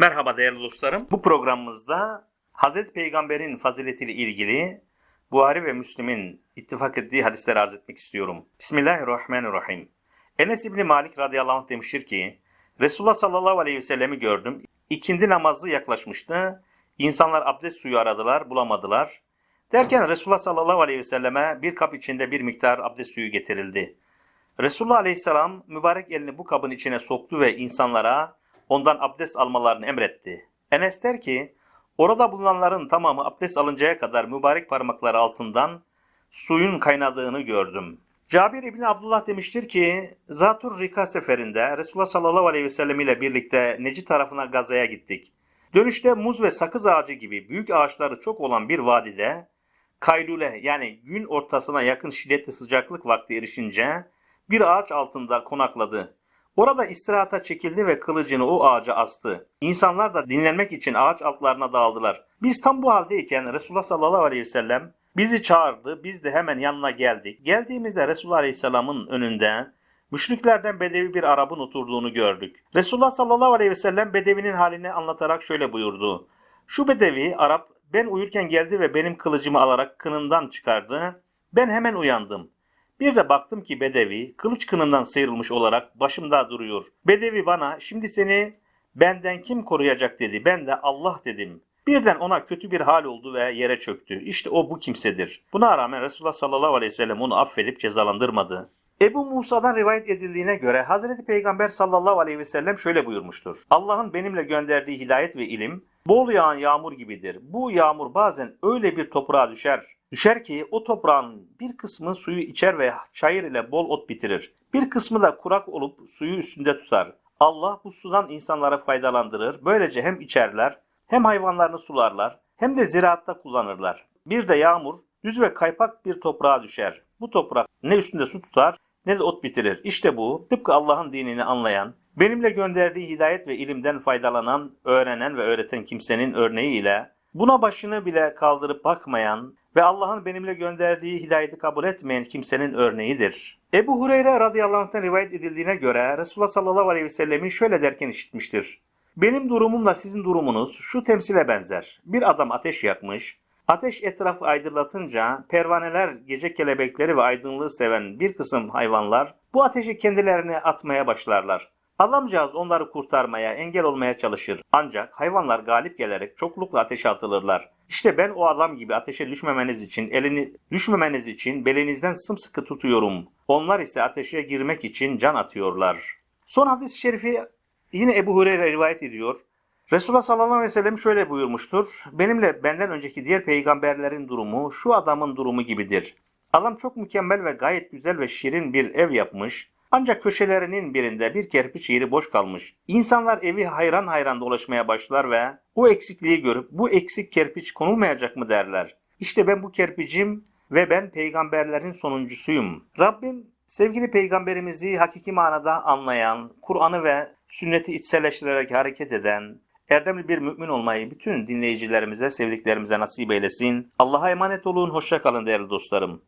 Merhaba değerli dostlarım. Bu programımızda Hazreti Peygamber'in faziletiyle ilgili Buhari ve Müslim'in ittifak ettiği hadisleri arz etmek istiyorum. Bismillahirrahmanirrahim. Enes İbni Malik radıyallahu anh demiştir ki, Resulullah sallallahu aleyhi ve sellemi gördüm. İkindi namazı yaklaşmıştı. İnsanlar abdest suyu aradılar, bulamadılar. Derken Resulullah sallallahu aleyhi ve selleme bir kap içinde bir miktar abdest suyu getirildi. Resulullah aleyhisselam mübarek elini bu kabın içine soktu ve insanlara ondan abdest almalarını emretti. Enes der ki, orada bulunanların tamamı abdest alıncaya kadar mübarek parmakları altından suyun kaynadığını gördüm. Cabir İbni Abdullah demiştir ki, Zatur Rika seferinde Resulullah sallallahu aleyhi ve sellem ile birlikte Neci tarafına Gaza'ya gittik. Dönüşte muz ve sakız ağacı gibi büyük ağaçları çok olan bir vadide, kaylule yani gün ortasına yakın şiddetli sıcaklık vakti erişince bir ağaç altında konakladı. Orada istirahata çekildi ve kılıcını o ağaca astı. İnsanlar da dinlenmek için ağaç altlarına dağıldılar. Biz tam bu haldeyken Resulullah sallallahu aleyhi ve sellem bizi çağırdı. Biz de hemen yanına geldik. Geldiğimizde Resulullah aleyhisselamın önünde müşriklerden bedevi bir Arap'ın oturduğunu gördük. Resulullah sallallahu aleyhi ve sellem bedevinin halini anlatarak şöyle buyurdu. Şu bedevi Arap ben uyurken geldi ve benim kılıcımı alarak kınından çıkardı. Ben hemen uyandım. Bir de baktım ki Bedevi kılıç kınından sıyrılmış olarak başımda duruyor. Bedevi bana şimdi seni benden kim koruyacak dedi. Ben de Allah dedim. Birden ona kötü bir hal oldu ve yere çöktü. İşte o bu kimsedir. Buna rağmen Resulullah sallallahu aleyhi ve sellem onu affedip cezalandırmadı. Ebu Musa'dan rivayet edildiğine göre Hazreti Peygamber sallallahu aleyhi ve sellem şöyle buyurmuştur. Allah'ın benimle gönderdiği hidayet ve ilim bol yağan yağmur gibidir. Bu yağmur bazen öyle bir toprağa düşer. Düşer ki o toprağın bir kısmı suyu içer ve çayır ile bol ot bitirir. Bir kısmı da kurak olup suyu üstünde tutar. Allah bu sudan insanlara faydalandırır. Böylece hem içerler hem hayvanlarını sularlar hem de ziraatta kullanırlar. Bir de yağmur düz ve kaypak bir toprağa düşer. Bu toprak ne üstünde su tutar ne de ot bitirir. İşte bu tıpkı Allah'ın dinini anlayan, benimle gönderdiği hidayet ve ilimden faydalanan, öğrenen ve öğreten kimsenin örneğiyle buna başını bile kaldırıp bakmayan ve Allah'ın benimle gönderdiği hidayeti kabul etmeyen kimsenin örneğidir. Ebu Hureyre radıyallahu anh'tan rivayet edildiğine göre Resulullah sallallahu aleyhi ve sellemin şöyle derken işitmiştir. Benim durumumla sizin durumunuz şu temsile benzer. Bir adam ateş yakmış, ateş etrafı aydınlatınca pervaneler, gece kelebekleri ve aydınlığı seven bir kısım hayvanlar bu ateşi kendilerine atmaya başlarlar. Adamcağız onları kurtarmaya, engel olmaya çalışır. Ancak hayvanlar galip gelerek çoklukla ateşe atılırlar. İşte ben o adam gibi ateşe düşmemeniz için, elini düşmemeniz için belinizden sımsıkı tutuyorum. Onlar ise ateşe girmek için can atıyorlar. Son hadis-i şerifi yine Ebu Hureyre rivayet ediyor. Resulullah sallallahu aleyhi ve sellem şöyle buyurmuştur. Benimle benden önceki diğer peygamberlerin durumu şu adamın durumu gibidir. Adam çok mükemmel ve gayet güzel ve şirin bir ev yapmış. Ancak köşelerinin birinde bir kerpiç yeri boş kalmış. İnsanlar evi hayran hayran dolaşmaya başlar ve o eksikliği görüp bu eksik kerpiç konulmayacak mı derler. İşte ben bu kerpicim ve ben peygamberlerin sonuncusuyum. Rabbim sevgili peygamberimizi hakiki manada anlayan, Kur'an'ı ve sünneti içselleştirerek hareket eden, erdemli bir mümin olmayı bütün dinleyicilerimize, sevdiklerimize nasip eylesin. Allah'a emanet olun, hoşça kalın değerli dostlarım.